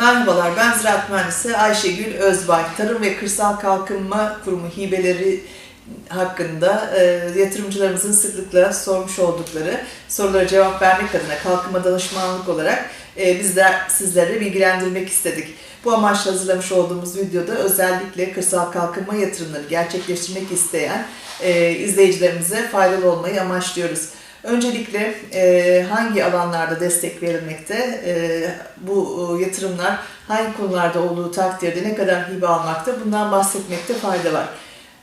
Merhabalar, ben Ziraat Mühendisi Ayşegül Özbay. Tarım ve Kırsal Kalkınma Kurumu hibeleri hakkında e, yatırımcılarımızın sıklıkla sormuş oldukları sorulara cevap vermek adına kalkınma danışmanlık olarak e, biz de sizlere bilgilendirmek istedik. Bu amaçla hazırlamış olduğumuz videoda özellikle kırsal kalkınma yatırımları gerçekleştirmek isteyen e, izleyicilerimize faydalı olmayı amaçlıyoruz. Öncelikle e, hangi alanlarda destek verilmekte, e, bu e, yatırımlar hangi konularda olduğu takdirde ne kadar hibe almakta bundan bahsetmekte fayda var.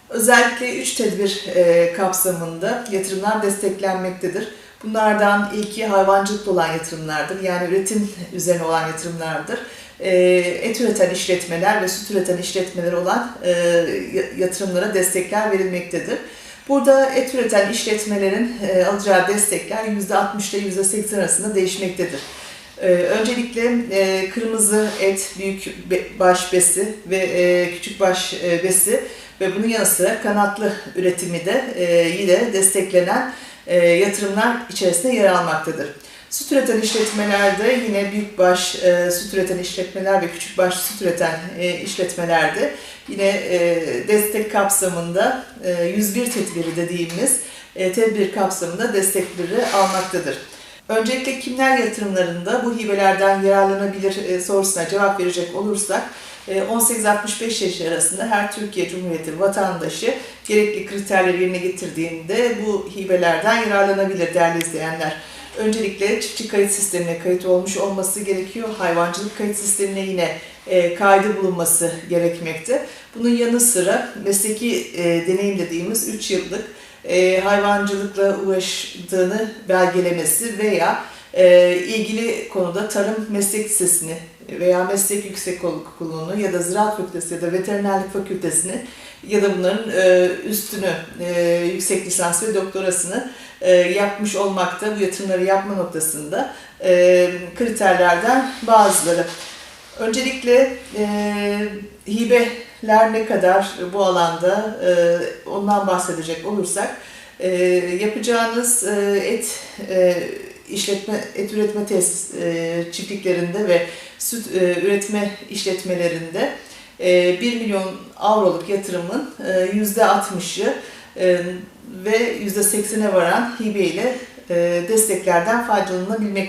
Özellikle üç tedbir e, kapsamında yatırımlar desteklenmektedir. Bunlardan ilki hayvancılıkla olan yatırımlardır. Yani üretim üzerine olan yatırımlardır. E, et üreten işletmeler ve süt üreten işletmeler olan e, yatırımlara destekler verilmektedir. Burada et üreten işletmelerin e, alacağı destekler %60 ile %80 arasında değişmektedir. E, öncelikle e, kırmızı et, büyük baş besi ve küçük baş besi ve bunun yanı sıra kanatlı üretimi de yine desteklenen yatırımlar içerisinde yer almaktadır. Süt üreten işletmelerde yine büyükbaş e, süt üreten işletmeler ve küçükbaş süt üreten e, işletmelerde yine e, destek kapsamında e, 101 tedbiri dediğimiz e, tedbir kapsamında destekleri almaktadır. Öncelikle kimler yatırımlarında bu hibelerden yararlanabilir e, sorusuna cevap verecek olursak 18-65 yaş arasında her Türkiye Cumhuriyeti vatandaşı gerekli kriterleri yerine getirdiğinde bu hibelerden yararlanabilir değerli izleyenler. Öncelikle çiftçi kayıt sistemine kayıt olmuş olması gerekiyor. Hayvancılık kayıt sistemine yine e, kaydı bulunması gerekmekte. Bunun yanı sıra mesleki e, deneyim dediğimiz 3 yıllık e, hayvancılıkla uğraştığını belgelemesi veya e, ilgili konuda tarım meslek lisesini veya meslek yüksek okulunu ya da ziraat fakültesi ya da veterinerlik fakültesini ya da bunların e, üstünü e, yüksek lisans ve doktorasını e, yapmış olmakta bu yatırımları yapma noktasında e, kriterlerden bazıları. Öncelikle e, hibeler ne kadar bu alanda e, ondan bahsedecek olursak e, yapacağınız e, et e, işletme et üretme tesis e, çiftliklerinde ve süt e, üretme işletmelerinde e, 1 milyon avroluk yatırımın e, %60'ı e, ve %80'e varan hibe ile e, desteklerden faydalanabilmekte.